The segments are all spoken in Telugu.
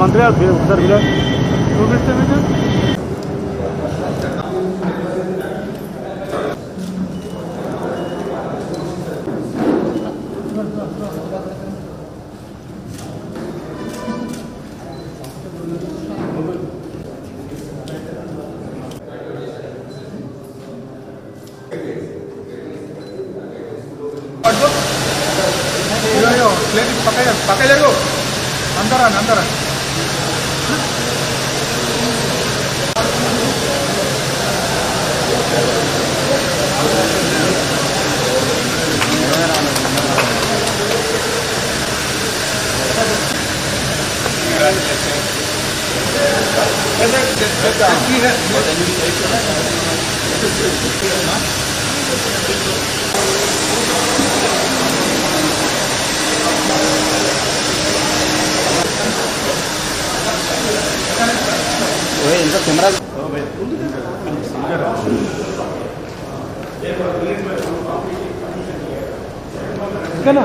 मंत्री और उत्तर विलय पकड़ पकड़ अंदर आना अंदर आना జరుగు అందరా అందరా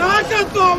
నాయకత్వం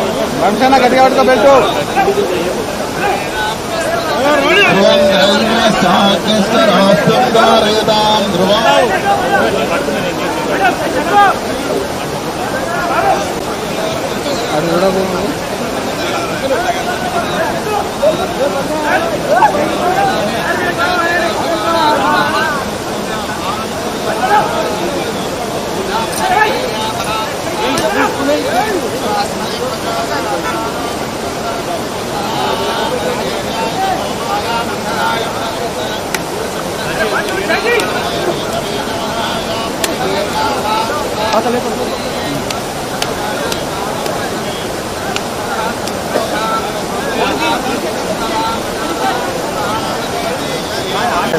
వంశన గట్టిగా పడుకో బెల్టు. అది కూడా कहाँ चले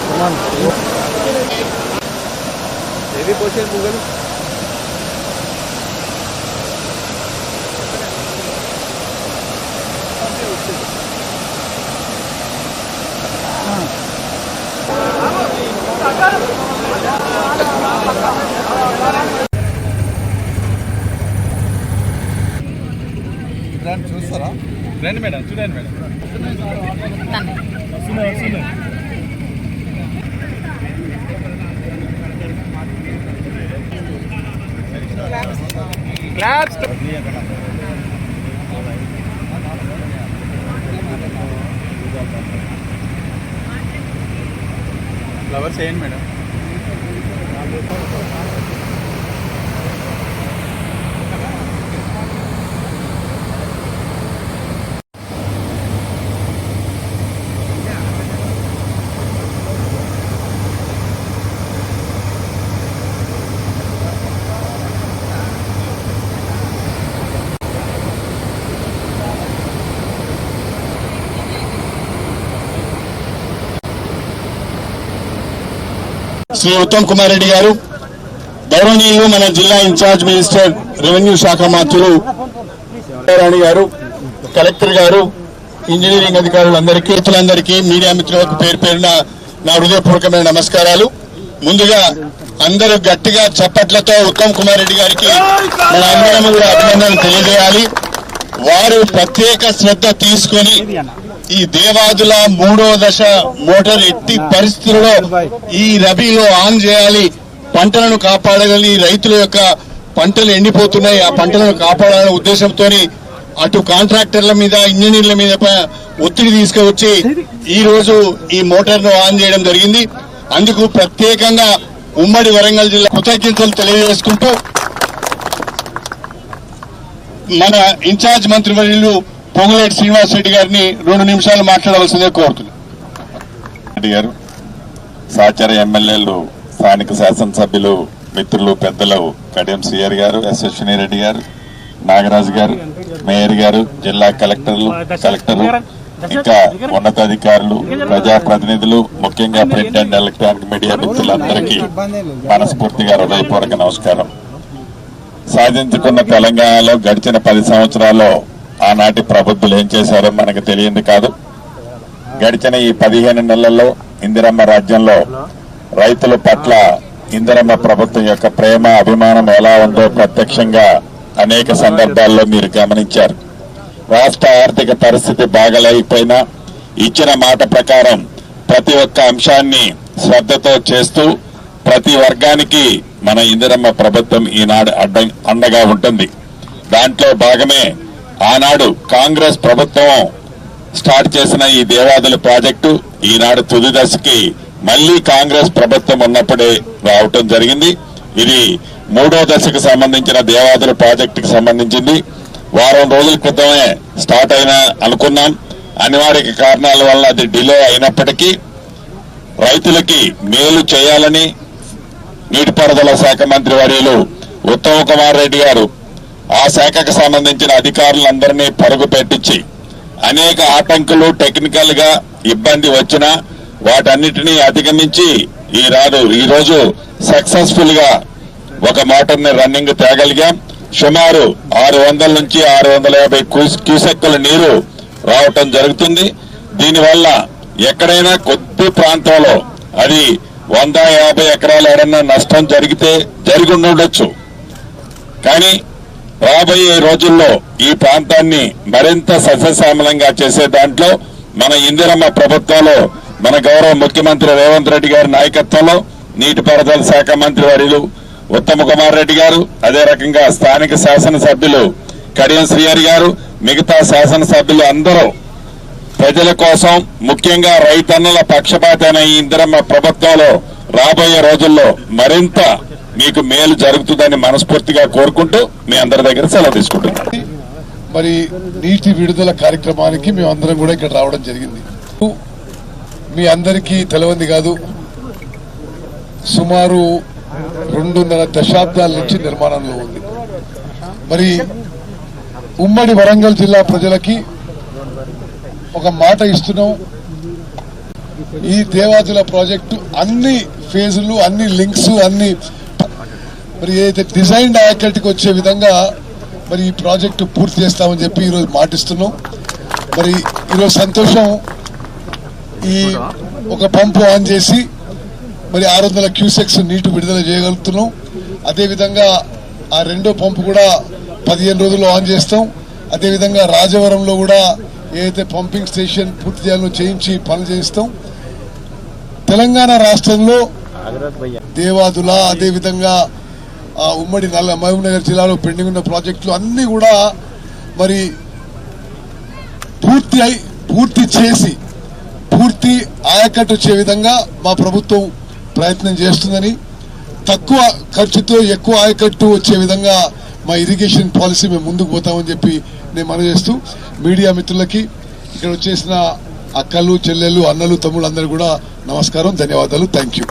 सुमन ये भी पहुँचे गूगल చూస్తారా? రండి మేడం చూడండి మేడం. ఫ్లవర్స్ వేయండి మేడం. శ్రీ ఉత్తమ్ కుమార్ రెడ్డి గారు. గౌరవనీయులు మన జిల్లా ఇన్ఛార్జ్ మినిస్టర్ రెవెన్యూ శాఖ మంత్రులు రాణి గారు కలెక్టర్ గారు ఇంజనీరింగ్ అధికారులందరికీ రైతులందరికీ మీడియా మిత్రులకు పేరు పేరున నా హృదయపూర్వకమైన నమస్కారాలు. ముందుగా అందరూ గట్టిగా చప్పట్లతో ఉత్తమ్ కుమార్ రెడ్డి గారికి మన అందరం కూడా అభినందనలు తెలియజేయాలి. వారు ప్రత్యేక శ్రద్ధ తీసుకొని ఈ దేవాదుల మూడో దశ మోటార్ ఎట్టి పరిస్థితుల్లో ఈ రబీలో ఆన్ చేయాలి. పంటలను కాపాడగలి రైతుల యొక్క పంటలు ఎండిపోతున్నాయి. ఆ పంటలను కాపాడాలనే ఉద్దేశంతో అటు కాంట్రాక్టర్ల మీద ఇంజనీర్ల మీద ఒత్తిడి తీసుకువచ్చి ఈ రోజు ఈ మోటార్ను ఆన్ చేయడం జరిగింది. అందుకు ప్రత్యేకంగా ఉమ్మడి వరంగల్ జిల్లా కృతజ్ఞతలు తెలియజేసుకుంటూ మన ఇన్ఛార్జ్ మంత్రివర్యులు పొంగులేటి శ్రీనివాస్ రెడ్డి గారిని రెండు నిమిషాలు మాట్లాడవలసిందే కోరుతున్నాను. రెడ్డి గారు సహచర ఎమ్మెల్యేలు స్థానిక శాసనసభ్యులు మిత్రులు పెద్దలు కడియం సిఆర్ గారు ఎస్ రెడ్డి గారు నాగరాజు గారు మేయర్ గారు జిల్లా కలెక్టర్లు కలెక్టర్లు ఇంకా ఉన్నతాధికారులు ప్రజాప్రతినిధులు ముఖ్యంగా ప్రింట్ అండ్ ఎలక్ట్రానిక్ మీడియా మిత్రులందరికీ మనస్ఫూర్తిగా హృదయపూర్వక నమస్కారం. సాధించుకున్న తెలంగాణలో గడిచిన పది సంవత్సరాల్లో ఆనాటి ప్రబుద్ధులు ఏం చేశారో మనకు తెలియంది కాదు. గడిచిన ఈ పదిహేను నెలల్లో ఇందిరమ్మ రాజ్యంలో రైతుల పట్ల ఇందిరమ్మ ప్రభుత్వం యొక్క ప్రేమ అభిమానం ఎలా ఉందో ప్రత్యక్షంగా అనేక సందర్భాల్లో మీరు గమనించారు. రాష్ట్ర ఆర్థిక పరిస్థితి బాగలేకపోయినా ఇచ్చిన మాట ప్రకారం ప్రతి ఒక్క అంశాన్ని శ్రద్ధతో చేస్తూ ప్రతి వర్గానికి మన ఇందిరమ్మ ప్రభుత్వం ఈనాడు అడ్డ అండగా ఉంటుంది. దాంట్లో భాగమే ఆనాడు కాంగ్రెస్ ప్రభుత్వం స్టార్ట్ చేసిన ఈ దేవాదుల ప్రాజెక్టు ఈనాడు తుది దశకి మళ్ళీ కాంగ్రెస్ ప్రభుత్వం ఉన్నప్పుడే రావటం జరిగింది. ఇది మూడో దశకు సంబంధించిన దేవాదుల ప్రాజెక్టుకి సంబంధించింది. వారం రోజుల క్రితమే స్టార్ట్ అయిన అనుకున్నాం. అనివార్య కారణాల వల్ల అది డిలే అయినప్పటికీ రైతులకి మేలు చేయాలని నీటిపారుదల శాఖ మంత్రి వర్యులు ఉత్తమ్ కుమార్ రెడ్డి గారు ఆ శాఖకు సంబంధించిన అధికారులందరినీ పరుగు పెట్టించి అనేక ఆటంకులు టెక్నికల్గా ఇబ్బంది వచ్చినా వాటన్నిటినీ అధిగమించి ఈ రాదు ఈ రోజు సక్సెస్ఫుల్గా ఒక మోటార్ని రన్నింగ్ తేగలిగాం. సుమారు ఆరు వందల నుంచి ఆరు వందల యాభై క్యూసెక్కుల నీరు రావటం జరుగుతుంది. దీనివల్ల ఎక్కడైనా కొద్ది ప్రాంతంలో అది వంద యాభై ఎకరాలు ఎవరన్నా నష్టం జరిగితే జరిగి ఉండొచ్చు. కానీ రాబోయే రోజుల్లో ఈ ప్రాంతాన్ని మరింత సస్యశ్యామలంగా చేసే దాంట్లో మన ఇందిరమ్మ ప్రభుత్వంలో మన గౌరవ ముఖ్యమంత్రి రేవంత్ రెడ్డి గారి నాయకత్వంలో నీటిపారుదల శాఖ మంత్రి వర్యులు ఉత్తమ కుమార్ రెడ్డి గారు అదే రకంగా స్థానిక శాసనసభ్యులు కడియం శ్రీహరి గారు మిగతా శాసనసభ్యులు అందరూ ప్రజల కోసం ముఖ్యంగా రైతన్నుల పక్షపాతమైన ఈ ఇందిరమ్మ ప్రభుత్వంలో రాబోయే రోజుల్లో మరింత మీకు మేలు జరుగుతుందని మనస్ఫూర్తిగా కోరుకుంటూ మీ అందరి దగ్గర సెలవు తీసుకుంటున్నాను మరి నీటి విడుదల కార్యక్రమానికి మేము అందరం కూడా ఇక్కడ రావడం జరిగింది. మీ అందరికీ తెలవంది కాదు సుమారు రెండున్నర దశాబ్దాల నుంచి నిర్మాణంలో ఉంది. మరి ఉమ్మడి వరంగల్ జిల్లా ప్రజలకి ఒక మాట ఇస్తున్నాం. ఈ దేవాదుల ప్రాజెక్టు అన్ని ఫేజులు అన్ని లింక్స్ అన్ని మరి ఏదైతే డిజైన్ ఆయకట్టుకు వచ్చే విధంగా మరి ఈ ప్రాజెక్టు పూర్తి చేస్తామని చెప్పి ఈరోజు మాటిస్తున్నాం. మరి ఈరోజు సంతోషం ఈ ఒక పంపు ఆన్ చేసి మరి ఆరు వందల క్యూసెక్స్ నీటి విడుదల చేయగలుగుతున్నాం. అదేవిధంగా ఆ రెండో పంపు కూడా పదిహేను రోజుల్లో ఆన్ చేస్తాం. అదేవిధంగా రాజవరంలో కూడా ఏదైతే పంపింగ్ స్టేషన్ పూర్తి చేయాలో చేయించి పనులు చేయిస్తాం. తెలంగాణ రాష్ట్రంలో దేవాదుల అదేవిధంగా ఉమ్మడి నల్ల మహబూబ్నగర్ జిల్లాలో పెండింగ్ ఉన్న ప్రాజెక్టులు అన్నీ కూడా మరి పూర్తి అయి పూర్తి చేసి పూర్తి ఆయకట్టు వచ్చే విధంగా మా ప్రభుత్వం ప్రయత్నం చేస్తుందని తక్కువ ఖర్చుతో ఎక్కువ ఆయకట్టు వచ్చే విధంగా మా ఇరిగేషన్ పాలసీ మేము ముందుకు పోతామని చెప్పి నేను మనవి చేస్తూ మీడియా మిత్రులకి ఇక్కడ వచ్చేసిన అక్కలు చెల్లెళ్ళు అన్నలు తమ్ముళ్ళు అందరూ కూడా నమస్కారం ధన్యవాదాలు థ్యాంక్ యూ.